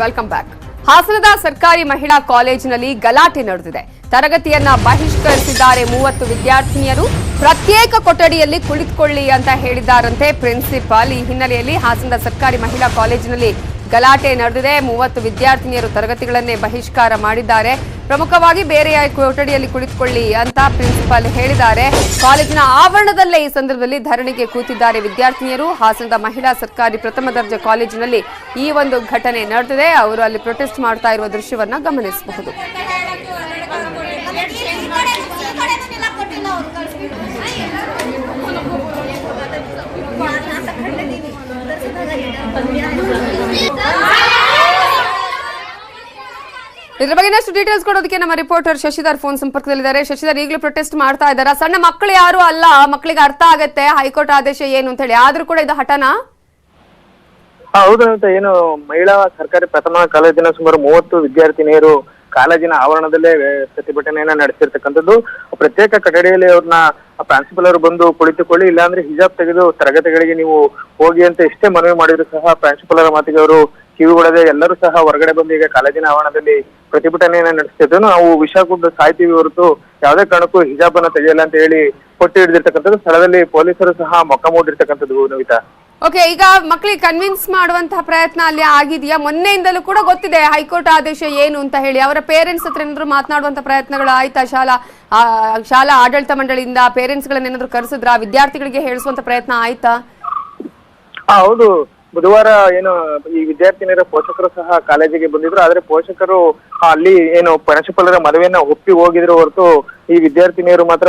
Welcome back ಹಾಸನದ ಸರ್ಕಾರಿ ಮಹಿಳಾ ಕಾಲೇಜಿನಲ್ಲಿ ಗಲಾಟೆ ನಡೆದಿದೆ. ತರಗತಿಯನ್ನ ಬಹಿಷ್ಕರಿಸಿದ್ದಾರೆ ಮೂವತ್ತು ವಿದ್ಯಾರ್ಥಿನಿಯರು. ಪ್ರತ್ಯೇಕ ಕೊಠಡಿಯಲ್ಲಿ ಕುಳಿತುಕೊಳ್ಳಿ ಅಂತ ಹೇಳಿದ್ದಾರಂತೆ ಪ್ರಿನ್ಸಿಪಾಲ್. ಈ ಹಿನ್ನೆಲೆಯಲ್ಲಿ ಹಾಸನದ ಸರ್ಕಾರಿ ಮಹಿಳಾ ಕಾಲೇಜಿನಲ್ಲಿ ಗಲಾಟೆ ನಡೆದಿದೆ. ಮೂವತ್ತು ವಿದ್ಯಾರ್ಥಿನಿಯರು ತರಗತಿಗಳನ್ನೇ ಬಹಿಷ್ಕಾರ ಮಾಡಿದ್ದಾರೆ. ಪ್ರಮುಖವಾಗಿ ಬೇರೆ ಕೊಠಡಿಯಲ್ಲಿ ಕುಳಿತುಕೊಳ್ಳಿ ಅಂತ ಪ್ರಿನ್ಸಿಪಾಲ್ ಹೇಳಿದ್ದಾರೆ. ಕಾಲೇಜಿನ ಆವರಣದಲ್ಲೇ ಈ ಸಂದರ್ಭದಲ್ಲಿ ಧರಣಿಗೆ ಕೂತಿದ್ದಾರೆ ವಿದ್ಯಾರ್ಥಿನಿಯರು. ಹಾಸನದ ಮಹಿಳಾ ಸರ್ಕಾರಿ ಪ್ರಥಮ ದರ್ಜೆ ಕಾಲೇಜಿನಲ್ಲಿ ಈ ಒಂದು ಘಟನೆ ನಡೆದಿದೆ. ಅವರು ಅಲ್ಲಿ ಪ್ರೊಟೆಸ್ಟ್ ಮಾಡ್ತಾ ಇರುವ ದೃಶ್ಯವನ್ನು ಗಮನಿಸಬಹುದು. ಇದ್ರ ಬಗ್ಗೆ ಇನ್ನಷ್ಟು ಡೀಟೇಲ್ಸ್ ಕೊಡೋದಕ್ಕೆ ನಮ್ಮ ರಿಪೋರ್ಟರ್ ಶಶಿಧರ್ ಫೋನ್ ಸಂಪರ್ಕದಲ್ಲಿದ್ದಾರೆ. ಶಶಿಧರ್, ಈಗಲೂ ಪ್ರೊಟೆಸ್ಟ್ ಮಾಡ್ತಾ ಇದ್ದಾರೆ? ಸಣ್ಣ ಮಕ್ಕಳು ಯಾರು ಅಲ್ಲ. ಮಕ್ಕಳಿಗೆ ಅರ್ಥ ಆಗತ್ತೆ. ಹೈಕೋರ್ಟ್ ಆದೇಶ ಏನು ಅಂತ ಹೇಳಿ. ಆದ್ರೂ ಕೂಡ ಇದು ಹಠನ? ಹೌದು ಅಂತ ಏನು, ಮಹಿಳಾ ಸರ್ಕಾರಿ ಪ್ರಥಮ ಕಾಲೇಜಿನ ಸುಮಾರು ಮೂವತ್ತು ವಿದ್ಯಾರ್ಥಿನಿಯರು ಕಾಲೇಜಿನ ಆವರಣದಲ್ಲೇ ಪ್ರತಿಭಟನೆಯನ್ನ ನಡೆಸಿರ್ತಕ್ಕಂಥದ್ದು. ಪ್ರತ್ಯೇಕ ಕಟ್ಟಡಿಯಲ್ಲಿ ಅವ್ರನ್ನ ಪ್ರಾನ್ಸಿಪಲ್ ಅವರು ಬಂದು ಕುಳಿತುಕೊಳ್ಳಿ, ಇಲ್ಲಾಂದ್ರೆ ಹಿಜಾಬ್ ತೆಗೆದು ತರಗತಿಗಳಿಗೆ ನೀವು ಹೋಗಿ ಅಂತ ಎಷ್ಟೇ ಮನವಿ ಮಾಡಿದ್ರು ಸಹ ಪ್ರಾನ್ಸಿಪಲ್ ಅವರ ಮಾತಿಗೆ ಅವರು ಕಿವಿಗೊಡದೆ ಎಲ್ಲರೂ ಸಹ ಹೊರಗಡೆ ಬಂದು ಈಗ ಕಾಲೇಜಿನ ಆವರಣದಲ್ಲಿ ಪ್ರತಿಭಟನೆಯನ್ನ ನಡೆಸ್ತಿದ್ರು. ನಾವು ವಿಷ ಕುದ್ದು ಸಾಯ್ತೀವಿ ಹೊರತು ಯಾವುದೇ ಕಾರಣಕ್ಕೂ ಹಿಜಾಬ್ ಅನ್ನ ತೆಗೆಯಲ್ಲ ಅಂತ ಹೇಳಿ ಪಟ್ಟಿ ಹಿಡಿದಿರ್ತಕ್ಕಂಥದ್ದು. ಸ್ಥಳದಲ್ಲಿ ಪೊಲೀಸರು ಸಹ ಮೊಕ್ಕ ಮೂಡಿರ್ತಕ್ಕಂಥದ್ದು ನವಿತಾ. ಓಕೆ ಈಗ ಮಕ್ಕಳಿಗೆ ಕನ್ವಿನ್ಸ್ ಮಾಡುವಂತಹ ಪ್ರಯತ್ನ ಅಲ್ಲಿ ಆಗಿದೆಯಾ? ಮೊನ್ನೆಯಿಂದಲೂ ಕೂಡ ಗೊತ್ತಿದೆ ಹೈಕೋರ್ಟ್ ಆದೇಶ ಏನು ಅಂತ ಹೇಳಿ. ಅವರ ಪೇರೆಂಟ್ಸ್ ಹತ್ರ ಏನಾದ್ರು ಮಾತನಾಡುವಂತ ಪ್ರಯತ್ನಗಳು ಆಯ್ತಾ? ಶಾಲಾ ಆ, ಶಾಲಾ ಆಡಳಿತ ಮಂಡಳಿಯಿಂದ ಪೇರೆಂಟ್ಸ್ ಗಳನ್ನ ಏನಾದ್ರು ಕರೆಸಿದ್ರ? ವಿದ್ಯಾರ್ಥಿಗಳಿಗೆ ಹೇಳಿಸುವಂತ ಪ್ರಯತ್ನ ಆಯ್ತಾ? ಹೌದು. ಬುಧವಾರ ಏನು ಈ ವಿದ್ಯಾರ್ಥಿನಿಯರ ಪೋಷಕರು ಸಹ ಕಾಲೇಜಿಗೆ ಬಂದಿದ್ರು, ಆದ್ರೆ ಪೋಷಕರು ಅಲ್ಲಿ ಏನು ಪ್ರಾಂಶುಪಾಲರ ಮದುವೆಯನ್ನ ಒಪ್ಪಿ ಹೋಗಿದ್ರು ಹೊರತು ಈ ವಿದ್ಯಾರ್ಥಿನಿಯರು ಮಾತ್ರ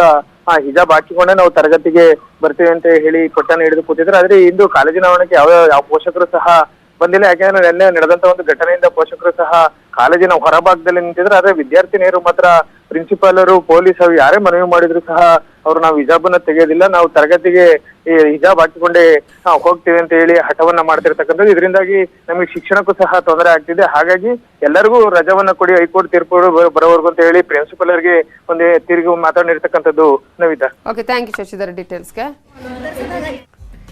ಆ ಹಿಜಾಬ್ ಹಾಕಿಕೊಂಡೆ ನಾವು ತರಗತಿಗೆ ಬರ್ತೀವಿ ಅಂತ ಹೇಳಿ ಕೊಟ್ಟನ್ನು ಹಿಡಿದು ಕೂತಿದ್ರು. ಆದ್ರೆ ಇಂದು ಕಾಲೇಜಿನ ಆವರಣಕ್ಕೆ ಯಾವ ಯಾವ ಪೋಷಕರು ಸಹ ಬಂದಿಲ್ಲ. ಯಾಕೆಂದ್ರೆ ನಿನ್ನೆ ನಡೆದಂತ ಒಂದು ಘಟನೆಯಿಂದ ಪೋಷಕರು ಸಹ ಕಾಲೇಜಿನ ಹೊರಭಾಗದಲ್ಲಿ ನಿಂತಿದ್ರು. ಆದ್ರೆ ವಿದ್ಯಾರ್ಥಿನಿಯರು ಮಾತ್ರ ಪ್ರಿನ್ಸಿಪಾಲರು ಪೊಲೀಸ್ ಅವರು ಯಾರೇ ಮನವಿ ಮಾಡಿದ್ರು ಸಹ ಅವರು ನಾವು ಹಿಜಾಬನ್ನ ತೆಗೆಯೋದಿಲ್ಲ. ನಾವು ತರಗತಿಗೆ ಈ ಹಿಜಾಬ್ ಹಾಕಿಕೊಂಡೇ ಹೋಗ್ತೀವಿ ಅಂತ ಹೇಳಿ ಹಠವನ್ನ ಮಾಡ್ತಿರ್ತಕ್ಕಂಥದ್ದು. ಇದರಿಂದಾಗಿ ನಮಗೆ ಶಿಕ್ಷಣಕ್ಕೂ ಸಹ ತೊಂದರೆ ಆಗ್ತಿದೆ. ಹಾಗಾಗಿ ಎಲ್ಲರಿಗೂ ರಜವನ್ನ ಕೊಡಿ, ಹೈಕೋರ್ಟ್ ತೀರ್ಪು ಬರೋವರೆಗೂ ಅಂತ ಹೇಳಿ ಪ್ರಿನ್ಸಿಪಲರ್ಗೆ ಒಂದು ತಿರುಗಿ ಮಾತಾಡಿರ್ತಕ್ಕಂಥದ್ದು Navita okay thank you Shashidhar ಡೀಟೇಲ್ಸ್ಗೆ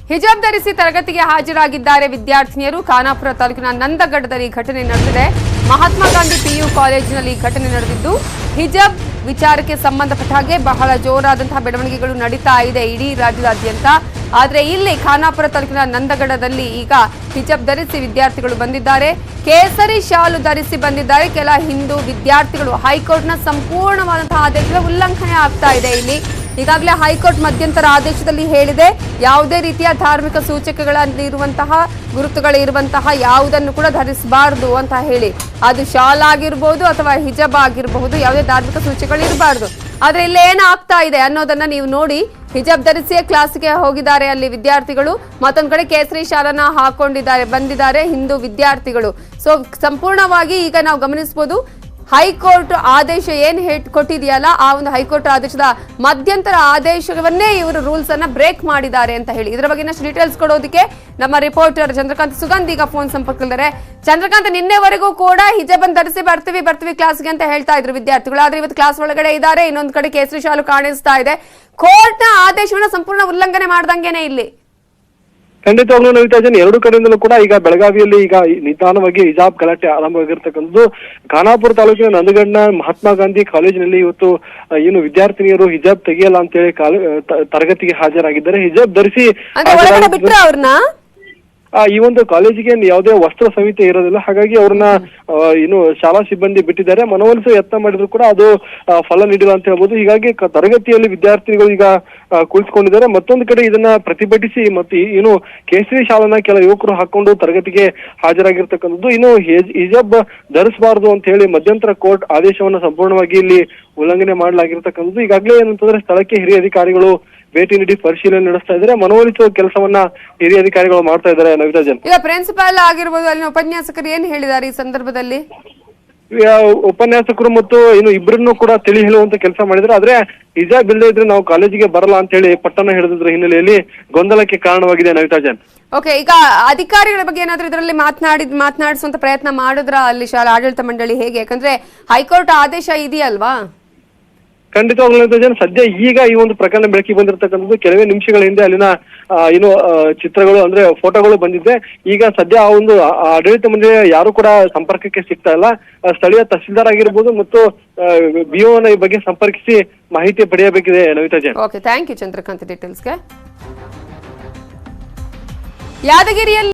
ಹಿಜಾಬ್ ಧರಿಸಿ ತರಗತಿಗೆ ಹಾಜರಾಗಿದ್ದಾರೆ ವಿದ್ಯಾರ್ಥಿನಿಯರು. ಖಾನಾಪುರ ತಾಲೂಕಿನ ನಂದಗಡದಲ್ಲಿ ಘಟನೆ ನಡೆದಿದೆ. ಮಹಾತ್ಮ ಗಾಂಧಿ ಪಿಯು ಕಾಲೇಜಿನಲ್ಲಿ ಘಟನೆ ನಡೆದಿದ್ದು, ಹಿಜಾಬ್ ವಿಚಾರಕ್ಕೆ ಸಂಬಂಧಪಟ್ಟ ಹಾಗೆ ಬಹಳ ಜೋರಾದಂತಹ ಬೆಳವಣಿಗೆಗಳು ನಡೀತಾ ಇದೆ ಇಡೀ ರಾಜ್ಯದಾದ್ಯಂತ. ಆದರೆ ಇಲ್ಲಿ ಖಾನಾಪುರ ತಾಲೂಕಿನ ನಂದಗಡದಲ್ಲಿ ಈಗ ಹಿಜಾಬ್ ಧರಿಸಿ ವಿದ್ಯಾರ್ಥಿಗಳು ಬಂದಿದ್ದಾರೆ. ಕೇಸರಿ ಶಾಲು ಧರಿಸಿ ಬಂದಿದ್ದಾರೆ. ಕೆಲ ಹಿಂದೂ ವಿದ್ಯಾರ್ಥಿಗಳು ಹೈಕೋರ್ಟ್ನ ಸಂಪೂರ್ಣವಾದಂತಹ ಆದೇಶದ ಉಲ್ಲಂಘನೆ ಆಗ್ತಾ ಇದೆ ಇಲ್ಲಿ. ಈಗಾಗಲೇ ಹೈಕೋರ್ಟ್ ಮಧ್ಯಂತರ ಆದೇಶದಲ್ಲಿ ಹೇಳಿದೆ, ಯಾವುದೇ ರೀತಿಯ ಧಾರ್ಮಿಕ ಸೂಚಕಗಳಲ್ಲಿರುವಂತಹ, ಗುರುತುಗಳಿರುವಂತಹ ಯಾವುದನ್ನು ಕೂಡ ಧರಿಸಬಾರದು ಅಂತ ಹೇಳಿ. ಅದು ಶಾಲ್ ಆಗಿರ್ಬೋದು ಅಥವಾ ಹಿಜಬ್ ಆಗಿರಬಹುದು, ಯಾವುದೇ ಧಾರ್ಮಿಕ ಸೂಚಕಗಳಿರಬಾರ್ದು. ಆದರೆ ಇಲ್ಲಿ ಏನಾಗ್ತಾ ಇದೆ ಅನ್ನೋದನ್ನ ನೀವು ನೋಡಿ, ಹಿಜಾಬ್ ಧರಿಸಿಯೇ ಕ್ಲಾಸ್ಗೆ ಹೋಗಿದ್ದಾರೆ ಅಲ್ಲಿ ವಿದ್ಯಾರ್ಥಿಗಳು, ಮತ್ತೊಂದು ಕಡೆ ಕೇಸರಿ ಶಾಲನ ಹಾಕೊಂಡಿದ್ದಾರೆ, ಬಂದಿದ್ದಾರೆ ಹಿಂದೂ ವಿದ್ಯಾರ್ಥಿಗಳು. ಸೊ ಸಂಪೂರ್ಣವಾಗಿ ಈಗ ನಾವು ಗಮನಿಸಬಹುದು ಹೈಕೋರ್ಟ್ ಆದೇಶ ಏನ್ ಹೇಳ್ ಕೊಟ್ಟಿದೆಯಲ್ಲ, ಆ ಒಂದು ಹೈಕೋರ್ಟ್ ಆದೇಶದ ಮಧ್ಯಂತರ ಆದೇಶವನ್ನೇ ಇವರು ರೂಲ್ಸ್ ಅನ್ನ ಬ್ರೇಕ್ ಮಾಡಿದ್ದಾರೆ ಅಂತ ಹೇಳಿ. ಇದರ ಬಗ್ಗೆ ಇನ್ನಷ್ಟು ಡೀಟೇಲ್ಸ್ ಕೊಡೋದಕ್ಕೆ ನಮ್ಮ ರಿಪೋರ್ಟರ್ ಚಂದ್ರಕಾಂತ್ ಸುಗಂಧ್ ಈಗ ಫೋನ್ ಸಂಪರ್ಕದಲ್ಲಿದ್ದಾರೆ. ಚಂದ್ರಕಾಂತ್, ನಿನ್ನೆವರೆಗೂ ಕೂಡ ಹಿಜಬನ್ ಧರಿಸಿ ಬರ್ತೀವಿ ಬರ್ತೀವಿ ಕ್ಲಾಸ್ಗೆ ಅಂತ ಹೇಳ್ತಾ ಇದ್ರು ವಿದ್ಯಾರ್ಥಿಗಳು. ಆದ್ರೆ ಇವತ್ತು ಕ್ಲಾಸ್ ಒಳಗಡೆ ಇದ್ದಾರೆ, ಇನ್ನೊಂದು ಕಡೆ ಕೇಸರಿ ಶಾಲು ಕಾಣಿಸ್ತಾ ಇದೆ. ಕೋರ್ಟ್ನ ಆದೇಶವನ್ನ ಸಂಪೂರ್ಣ ಉಲ್ಲಂಘನೆ ಮಾಡ್ದಂಗೆನೆ ಇಲ್ಲಿ. ಖಂಡಿತವಾಗ್ಲೂ ನವಿತಾಜನ್ ಎರಡು ಕಡೆಯಿಂದಲೂ ಕೂಡ ಈಗ ಬೆಳಗಾವಿಯಲ್ಲಿ ಈಗ ನಿಧಾನವಾಗಿ ಹಿಜಾಬ್ ಗಲಾಟೆ ಆರಂಭವಾಗಿರ್ತಕ್ಕಂಥದ್ದು. ಖಾನಾಪುರ ತಾಲೂಕಿನ ನಂದಗಡ್ನ ಮಹಾತ್ಮ ಗಾಂಧಿ ಕಾಲೇಜಿನಲ್ಲಿ ಇವತ್ತು ಏನು ವಿದ್ಯಾರ್ಥಿನಿಯರು ಹಿಜಾಬ್ ತೆಗೆಯಲ್ಲ ಅಂತ ಹೇಳಿ ಕಾಲ ತ- ತರಗತಿಗೆ ಹಾಜರಾಗಿದ್ದಾರೆ. ಹಿಜಾಬ್ ಧರಿಸಿ ಈ ಒಂದು ಕಾಲೇಜಿಗೆ ಯಾವುದೇ ವಸ್ತ್ರ ಸಮಿತಿ ಇರೋದಿಲ್ಲ. ಹಾಗಾಗಿ ಅವ್ರನ್ನ ಆ, ಏನು ಶಾಲಾ ಸಿಬ್ಬಂದಿ ಬಿಟ್ಟಿದ್ದಾರೆ. ಮನವೊಲಿಸುವ ಯತ್ನ ಮಾಡಿದ್ರು ಕೂಡ ಅದು ಫಲ ನೀಡಿಲ್ಲ ಅಂತ ಹೇಳ್ಬೋದು. ಹೀಗಾಗಿ ತರಗತಿಯಲ್ಲಿ ವಿದ್ಯಾರ್ಥಿಗಳು ಈಗ ಆ, ಕುಳಿತುಕೊಂಡಿದ್ದಾರೆ. ಮತ್ತೊಂದು ಕಡೆ ಇದನ್ನ ಪ್ರತಿಭಟಿಸಿ ಮತ್ತು ಏನು ಕೇಸರಿ ಶಾಲನ ಕೆಲ ಯುವಕರು ಹಾಕೊಂಡು ತರಗತಿಗೆ ಹಾಜರಾಗಿರ್ತಕ್ಕಂಥದ್ದು. ಇನ್ನು ಹಿಜಾಬ್ ಧರಿಸಬಾರದು ಅಂತ ಹೇಳಿ ಮಧ್ಯಂತರ ಕೋರ್ಟ್ ಆದೇಶವನ್ನ ಸಂಪೂರ್ಣವಾಗಿ ಇಲ್ಲಿ ಉಲ್ಲಂಘನೆ ಮಾಡಲಾಗಿರ್ತಕ್ಕಂಥದ್ದು. ಈಗಾಗಲೇ ಏನಂತಂದ್ರೆ ಸ್ಥಳಕ್ಕೆ ಹಿರಿಯ ಅಧಿಕಾರಿಗಳು ಭೇಟಿ ನೀಡಿ ಪರಿಶೀಲನೆ ನಡೆಸ್ತಾ ಇದ್ರೆ ಮನವೊಲಿಸುವ ಕೆಲಸವನ್ನ ಹಿರಿಯ ಅಧಿಕಾರಿಗಳು ಮಾಡ್ತಾ ಇದ್ದಾರೆ ನವಿತಾಜನ್ ಈಗ ಪ್ರಿನ್ಸಿಪಾಲ್ ಆಗಿರ್ಬೋದು ಅಲ್ಲಿನ ಉಪನ್ಯಾಸಕರು ಏನ್ ಹೇಳಿದ್ದಾರೆ ಈ ಸಂದರ್ಭದಲ್ಲಿ? ಉಪನ್ಯಾಸಕರು ಮತ್ತು ಇನ್ನು ಇಬ್ಬರನ್ನು ಕೂಡ ತಿಳಿ ಹೇಳುವಂತ ಕೆಲಸ ಮಾಡಿದ್ರೆ ಆದ್ರೆ ನಿಜ ಬಿಲ್ಲದೆ ಇದ್ರೆ ನಾವು ಕಾಲೇಜಿಗೆ ಬರಲ್ಲ ಅಂತ ಹೇಳಿ ಪಟ್ಟಣ ಹಿಡಿದ್ರ ಹಿನ್ನೆಲೆಯಲ್ಲಿ ಗೊಂದಲಕ್ಕೆ ಕಾರಣವಾಗಿದೆ ನವಿತಾಜನ್ ಓಕೆ ಈಗ ಅಧಿಕಾರಿಗಳ ಬಗ್ಗೆ ಏನಾದ್ರೂ ಇದರಲ್ಲಿ ಮಾತನಾಡಿದ ಮಾತನಾಡಿಸುವಂತ ಪ್ರಯತ್ನ ಮಾಡಿದ್ರ ಅಲ್ಲಿ ಶಾಲಾ ಆಡಳಿತ ಮಂಡಳಿ ಹೇಗೆ? ಯಾಕಂದ್ರೆ ಹೈಕೋರ್ಟ್ ಆದೇಶ ಇದೆಯಲ್ವಾ? ಖಂಡಿತವಾಗ್ಲೂ ಜನ ಸದ್ಯ ಈಗ ಈ ಒಂದು ಪ್ರಕರಣ ಬೆಳಕಿಗೆ ಬಂದಿರತಕ್ಕಂಥದ್ದು ಕೆಲವೇ ನಿಮಿಷಗಳ ಹಿಂದೆ ಅಲ್ಲಿನ ಏನು ಚಿತ್ರಗಳು ಅಂದ್ರೆ ಫೋಟೋಗಳು ಬಂದಿದ್ದೆ. ಈಗ ಸದ್ಯ ಆ ಒಂದು ಆಡಳಿತ ಮಂಡಳಿ ಯಾರು ಕೂಡ ಸಂಪರ್ಕಕ್ಕೆ ಸಿಗ್ತಾ ಇಲ್ಲ. ಸ್ಥಳೀಯ ತಹಸೀಲ್ದಾರ್ ಆಗಿರ್ಬೋದು ಮತ್ತು ಬಿಒನ ಈ ಬಗ್ಗೆ ಸಂಪರ್ಕಿಸಿ ಮಾಹಿತಿ ಪಡೆಯಬೇಕಿದೆ Navita Jain. Okay thank you Chandrakant ಡೀಟೇಲ್ಸ್ಗೆ ಯಾದಗಿರಿಯಲ್ಲಿ